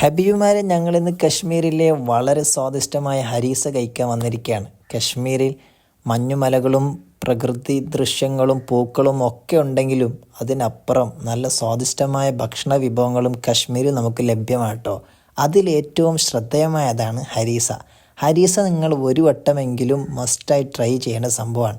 ഹബീബുമാരെ ഞങ്ങളിന്ന് കശ്മീരിലെ വളരെ സ്വാദിഷ്ടമായ ഹരീസ കഴിക്കാൻ വന്നിരിക്കുകയാണ്. കശ്മീരിൽ മഞ്ഞുമലകളും പ്രകൃതി ദൃശ്യങ്ങളും പൂക്കളും ഒക്കെ ഉണ്ടെങ്കിലും അതിനപ്പുറം നല്ല സ്വാദിഷ്ടമായ ഭക്ഷണ വിഭവങ്ങളും കശ്മീരിൽ നമുക്ക് ലഭ്യമാട്ടോ. അതിലേറ്റവും ശ്രദ്ധേയമായതാണ് ഹരീസ. ഹരീസ നിങ്ങൾ ഒരു വട്ടമെങ്കിലും മസ്റ്റായി ട്രൈ ചെയ്യേണ്ട സംഭവമാണ്.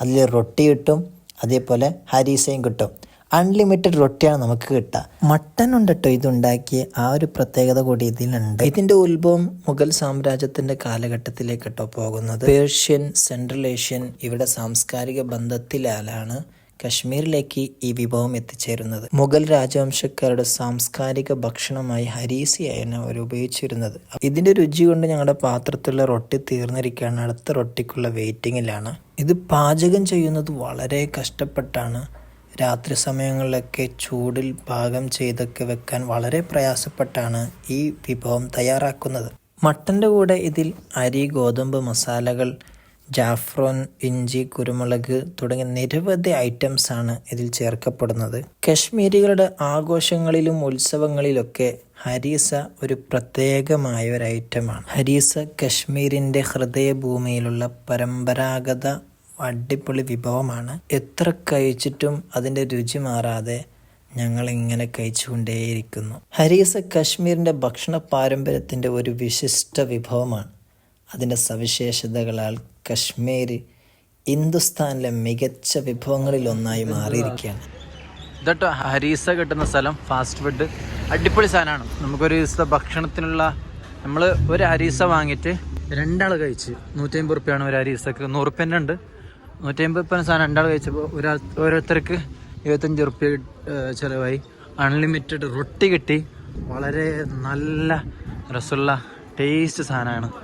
അതിൽ റൊട്ടി കിട്ടും അതേപോലെ ഹരീസയും കിട്ടും. അൺലിമിറ്റഡ് റൊട്ടിയാണ് നമുക്ക് കിട്ടുക. മട്ടൻ ഉണ്ട് കേട്ടോ ഇതുണ്ടാക്കിയ ആ ഒരു പ്രത്യേകത കൂടി ഇതിലുണ്ട്. ഇതിന്റെ ഉത്ഭവം മുഗൾ സാമ്രാജ്യത്തിന്റെ കാലഘട്ടത്തിലേക്ക് കേട്ടോ പോകുന്നത്. പേർഷ്യൻ സെൻട്രൽ ഏഷ്യൻ ഇവിടെ സാംസ്കാരിക ബന്ധത്തിലാലാണ് കശ്മീരിലേക്ക് ഈ വിഭവം എത്തിച്ചേരുന്നത്. മുഗൾ രാജവംശക്കാരുടെ സാംസ്കാരിക ഭക്ഷണമായി ഹരീസിയായിരുന്നു അവർ ഉപയോഗിച്ചിരുന്നത്. ഇതിന്റെ രുചി കൊണ്ട് ഞങ്ങളുടെ പാത്രത്തിലുള്ള റൊട്ടി തീർന്നിരിക്കുകയാണ്. അടുത്ത റൊട്ടിക്കുള്ള വെയിറ്റിങ്ങിലാണ് ഇത് പാചകം ചെയ്യുന്നത് വളരെ കഷ്ടപ്പെട്ടാണ്. രാത്രി സമയങ്ങളിലൊക്കെ ചൂടിൽ പാകം ചെയ്തൊക്കെ വെക്കാൻ വളരെ പ്രയാസപ്പെട്ടാണ് ഈ വിഭവം തയ്യാറാക്കുന്നത്. മട്ടന്റെ കൂടെ ഇതിൽ അരി ഗോതമ്പ് മസാലകൾ ജാഫ്രോൻ ഇഞ്ചി കുരുമുളക് തുടങ്ങിയ നിരവധി ഐറ്റംസ് ആണ് ഇതിൽ ചേർക്കപ്പെടുന്നത്. കശ്മീരികളുടെ ആഘോഷങ്ങളിലും ഉത്സവങ്ങളിലൊക്കെ ഹരീസ ഒരു പ്രത്യേകമായ ഒരു ഐറ്റമാണ്. ഹരീസ കശ്മീരിന്റെ ഹൃദയഭൂമിയിലുള്ള പരമ്പരാഗത അടിപൊളി വിഭവമാണ്. എത്ര കഴിച്ചിട്ടും അതിന്റെ രുചി മാറാതെ ഞങ്ങൾ ഇങ്ങനെ കഴിച്ചുകൊണ്ടേയിരിക്കുന്നു. ഹരീസ കശ്മീരിന്റെ ഭക്ഷണ പാരമ്പര്യത്തിന്റെ ഒരു വിശിഷ്ട വിഭവമാണ്. അതിന്റെ സവിശേഷതകളാൽ കശ്മീർ ഹിന്ദുസ്ഥാനിലെ മികച്ച വിഭവങ്ങളിലൊന്നായി മാറിയിരിക്കുകയാണ്. ഇതട്ടോ ഹരീസ കിട്ടുന്ന സ്ഥലം ഫാസ്റ്റ് ഫുഡ് അടിപൊളി സാധനമാണ്. നമുക്കൊരു ദിവസത്തെ ഭക്ഷണത്തിനുള്ള നമ്മൾ ഒരു ഹരീസ വാങ്ങിയിട്ട് രണ്ടാൾ കഴിച്ച് നൂറ്റി അമ്പത് റുപ്യാണ് ഒരു ഹരീസക്ക് നൂറുപ്യന്റെ ഉണ്ട്. നൂറ്റി അമ്പത് റുപ്യ സാധനം രണ്ടാൾ കഴിച്ചപ്പോൾ ഒരാൾ ഓരോരുത്തർക്ക് ഇരുപത്തഞ്ച് റുപ്യ ചിലവായി. അൺലിമിറ്റഡ് റൊട്ടി കിട്ടി. വളരെ നല്ല രസമുള്ള ടേസ്റ്റ് സാധനമാണ്.